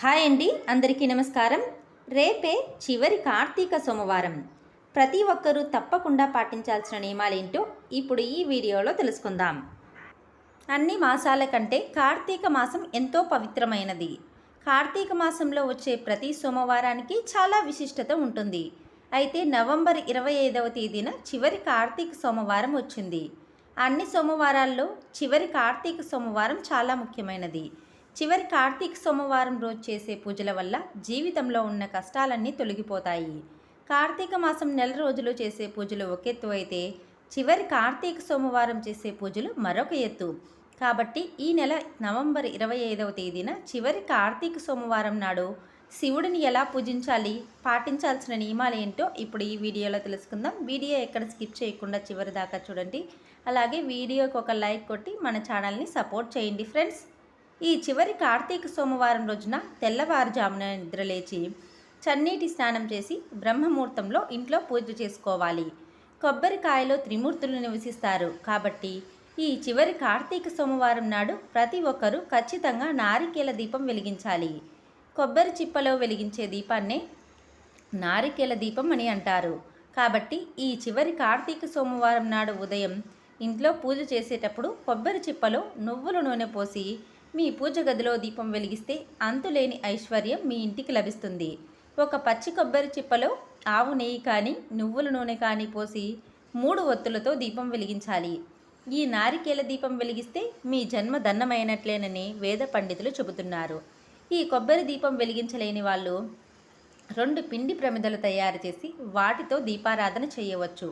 Hi అండి అందరికీ నమస్కారం. రేపే చివరి కార్తీక సోమవారం. ప్రతి ఒక్కరూ తప్పకుండా పాటించాల్సిన నియమాలేంటో ఇప్పుడు ఈ వీడియోలో తెలుసుకుందాం. అన్ని మాసాల కంటే కార్తీక మాసం ఎంతో పవిత్రమైనది. కార్తీక మాసంలో వచ్చే ప్రతి సోమవారానికి చాలా విశిష్టత ఉంటుంది. అయితే నవంబర్ ఇరవై ఐదవ తేదీన చివరి కార్తీక సోమవారం వచ్చింది. అన్ని సోమవారాల్లో చివరి కార్తీక సోమవారం చాలా ముఖ్యమైనది. చివరి కార్తీక సోమవారం రోజు చేసే పూజల వల్ల జీవితంలో ఉన్న కష్టాలన్నీ తొలగిపోతాయి. కార్తీక మాసం నెల రోజులు చేసే పూజలు ఒక ఎత్తు అయితే చివరి కార్తీక సోమవారం చేసే పూజలు మరొక ఎత్తు. కాబట్టి ఈ నెల నవంబర్ ఇరవై ఐదవ తేదీన చివరి కార్తీక సోమవారం నాడు శివుడిని ఎలా పూజించాలి పాటించాల్సిన నియమాలు ఏంటో ఇప్పుడు ఈ వీడియోలో తెలుసుకుందాం. వీడియో ఎక్కడ స్కిప్ చేయకుండా చివరి దాకా చూడండి. అలాగే వీడియోకి ఒక లైక్ కొట్టి మన ఛానల్ని సపోర్ట్ చేయండి ఫ్రెండ్స్. ఈ చివరి కార్తీక సోమవారం రోజున తెల్లవారుజామున నిద్రలేచి చన్నీటి స్నానం చేసి బ్రహ్మముహూర్తంలో ఇంట్లో పూజ చేసుకోవాలి. కొబ్బరికాయలో త్రిమూర్తులు నివసిస్తారు. కాబట్టి ఈ చివరి కార్తీక సోమవారం నాడు ప్రతి ఒక్కరూ ఖచ్చితంగా నారికేల దీపం వెలిగించాలి. కొబ్బరి చిప్పలో వెలిగించే దీపాన్నే నారికేల దీపం అని అంటారు. కాబట్టి ఈ చివరి కార్తీక సోమవారం నాడు ఉదయం ఇంట్లో పూజ చేసేటప్పుడు కొబ్బరి చిప్పలో నువ్వుల నూనె పోసి మీ పూజ గదిలో దీపం వెలిగిస్తే అంతులేని ఐశ్వర్యం మీ ఇంటికి లభిస్తుంది. ఒక పచ్చి కొబ్బరి చిప్పలో ఆవు నెయ్యి కానీ నువ్వుల నూనె కానీ పోసి మూడు ఒత్తులతో దీపం వెలిగించాలి. ఈ నారికేల దీపం వెలిగిస్తే మీ జన్మ దన్నమైనట్లేనని వేద పండితులు చెబుతున్నారు. ఈ కొబ్బరి దీపం వెలిగించలేని వాళ్ళు రెండు పిండి ప్రమిదలు తయారు చేసి వాటితో దీపారాధన చేయవచ్చు.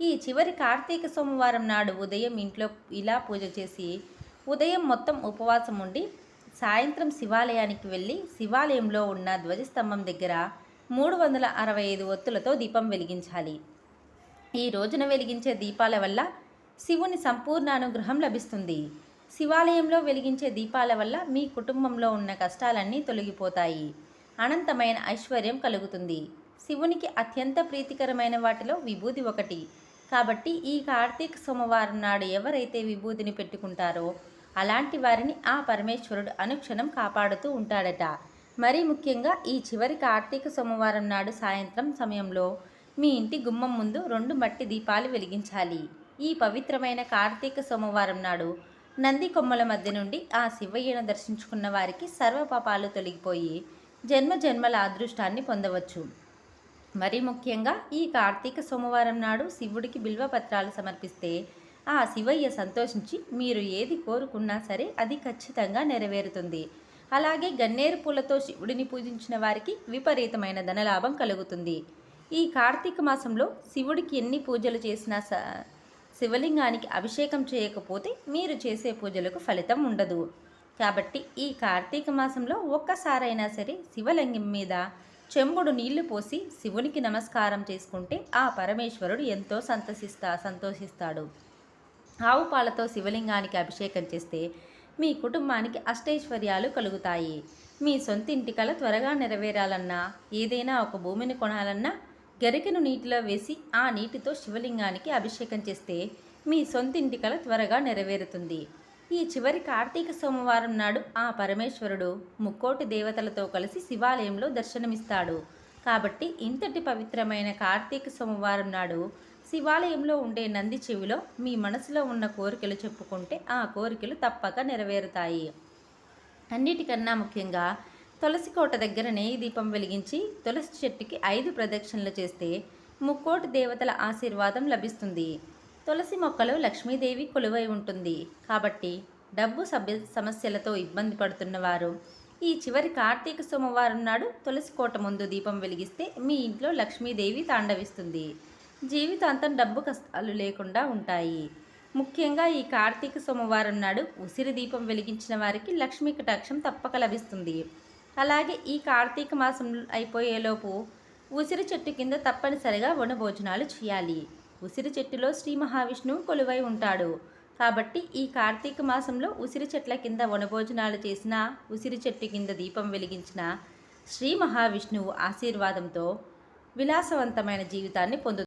ఈ చివరి కార్తీక సోమవారం నాడు ఉదయం ఇంట్లో ఇలా పూజ చేసి ఉదయం మొత్తం ఉపవాసం ఉండి సాయంత్రం శివాలయానికి వెళ్ళి శివాలయంలో ఉన్న ధ్వజస్తంభం దగ్గర మూడు వందల అరవై ఐదు ఒత్తులతో దీపం వెలిగించాలి. ఈ రోజున వెలిగించే దీపాల వల్ల శివుని సంపూర్ణ అనుగ్రహం లభిస్తుంది. శివాలయంలో వెలిగించే దీపాల వల్ల మీ కుటుంబంలో ఉన్న కష్టాలన్నీ తొలగిపోతాయి. అనంతమైన ఐశ్వర్యం కలుగుతుంది. శివునికి అత్యంత ప్రీతికరమైన వాటిలో విభూది ఒకటి. కాబట్టి ఈ కార్తీక సోమవారం నాడు ఎవరైతే విభూతిని పెట్టుకుంటారో అలాంటి వారిని ఆ పరమేశ్వరుడు అనుక్షణం కాపాడుతూ ఉంటాడట. మరి ముఖ్యంగా ఈ చివరి కార్తీక సోమవారం నాడు సాయంత్రం సమయంలో మీ ఇంటి గుమ్మం ముందు రెండు మట్టి దీపాలు వెలిగించాలి. ఈ పవిత్రమైన కార్తీక సోమవారం నాడు నంది కొమ్మల మధ్య నుండి ఆ శివయ్యను దర్శించుకున్న వారికి సర్వపాపాలు తొలగిపోయి జన్మ జన్మల అదృష్టాన్ని పొందవచ్చు. మరి ముఖ్యంగా ఈ కార్తీక సోమవారం నాడు శివుడికి బిల్వపత్రాలు సమర్పిస్తే ఆ శివయ్య సంతోషించి మీరు ఏది కోరుకున్నా సరే అది ఖచ్చితంగా నెరవేరుతుంది. అలాగే గన్నేరు పూలతో శివుడిని పూజించిన వారికి విపరీతమైన ధనలాభం కలుగుతుంది. ఈ కార్తీక మాసంలో శివుడికి ఎన్ని పూజలు చేసినా స శివలింగానికి అభిషేకం చేయకపోతే మీరు చేసే పూజలకు ఫలితం ఉండదు. కాబట్టి ఈ కార్తీక మాసంలో ఒక్కసారైనా సరే శివలింగం మీద చెంబుడు నీళ్ళు పోసి శివునికి నమస్కారం చేసుకుంటే ఆ పరమేశ్వరుడు ఎంతో సంతసిస్తా సంతోషిస్తాడు. ఆవు పాలతో శివలింగానికి అభిషేకం చేస్తే మీ కుటుంబానికి అష్టైశ్వర్యాలు కలుగుతాయి. మీ సొంత ఇంటికల త్వరగా నెరవేరాలన్నా ఏదైనా ఒక భూమిని కొనాలన్నా గరికెను నీటిలో వేసి ఆ నీటితో శివలింగానికి అభిషేకం చేస్తే మీ సొంత ఇంటికల త్వరగా నెరవేరుతుంది. ఈ చివరి కార్తీక సోమవారం నాడు ఆ పరమేశ్వరుడు ముక్కోటి దేవతలతో కలిసి శివాలయంలో దర్శనమిస్తాడు. కాబట్టి ఇంతటి పవిత్రమైన కార్తీక సోమవారం నాడు శివాలయంలో ఉండే నంది చెవిలో మీ మనసులో ఉన్న కోరికలు చెప్పుకుంటే ఆ కోరికలు తప్పక నెరవేరుతాయి. అన్నిటికన్నా ముఖ్యంగా తులసి కోట దగ్గర నెయ్యి దీపం వెలిగించి తులసి చెట్టుకి ఐదు ప్రదక్షిణలు చేస్తే ముక్కోటి దేవతల ఆశీర్వాదం లభిస్తుంది. తులసి మొక్కలో లక్ష్మీదేవి కొలువై ఉంటుంది. కాబట్టి డబ్బు సభ్య సమస్యలతో ఇబ్బంది పడుతున్నవారు ఈ చివరి కార్తీక సోమవారం నాడు తులసి కోట ముందు దీపం వెలిగిస్తే మీ ఇంట్లో లక్ష్మీదేవి తాండవిస్తుంది. జీవితాంతం డబ్బు కష్టాలు లేకుండా ఉంటాయి. ముఖ్యంగా ఈ కార్తీక సోమవారం నాడు ఉసిరి దీపం వెలిగించిన వారికి లక్ష్మీ కటాక్షం తప్పక లభిస్తుంది. అలాగే ఈ కార్తీక మాసం అయిపోయేలోపు ఉసిరి చెట్టు కింద తప్పనిసరిగా వనభోజనాలు చేయాలి. ఉసిరి చెట్టులో శ్రీ మహావిష్ణువు కొలువై ఉంటాడు. కాబట్టి ఈ కార్తీక మాసంలో ఉసిరి చెట్ల కింద వనభోజనాలు చేసిన ఉసిరి చెట్టు కింద దీపం వెలిగించిన శ్రీ మహావిష్ణువు ఆశీర్వాదంతో విలాసవంతమైన జీవితాన్ని పొందు